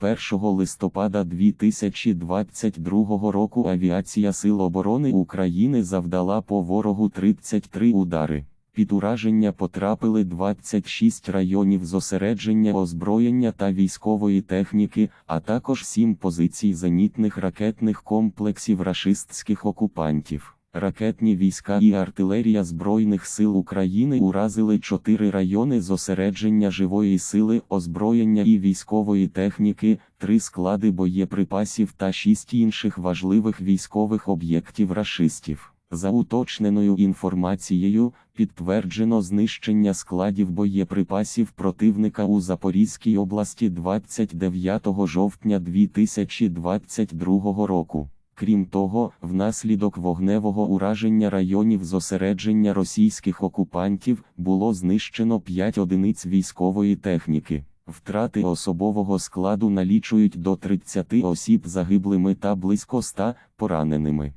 1 листопада 2022 року авіація Сил оборони України завдала по ворогу 33 удари. Під ураження потрапили 26 районів зосередження озброєння та військової техніки, а також 7 позицій зенітних ракетних комплексів рашистських окупантів. Ракетні війська і артилерія Збройних сил України уразили 4 райони зосередження живої сили, озброєння і військової техніки, 3 склади боєприпасів та 6 інших важливих військових об'єктів рашистів. За уточненою інформацією, підтверджено знищення складів боєприпасів противника у Запорізькій області 29 жовтня 2022 року. Крім того, внаслідок вогневого ураження районів зосередження російських окупантів було знищено 5 одиниць військової техніки. Втрати особового складу налічують до 30 осіб загиблими та близько 100 пораненими.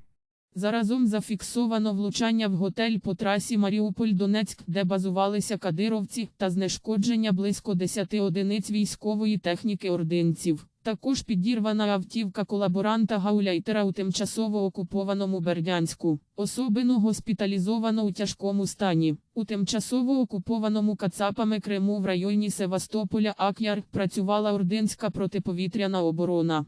Заразом зафіксовано влучання в готель по трасі Маріуполь-Донецьк, де базувалися кадировці, та знешкодження близько 10 одиниць військової техніки ординців. Також підірвана автівка колаборанта Гауляйтера у тимчасово окупованому Бердянську. Особину госпіталізовано у тяжкому стані. У тимчасово окупованому Кацапами Криму в районі Севастополя Ак'яр працювала ординська протиповітряна оборона.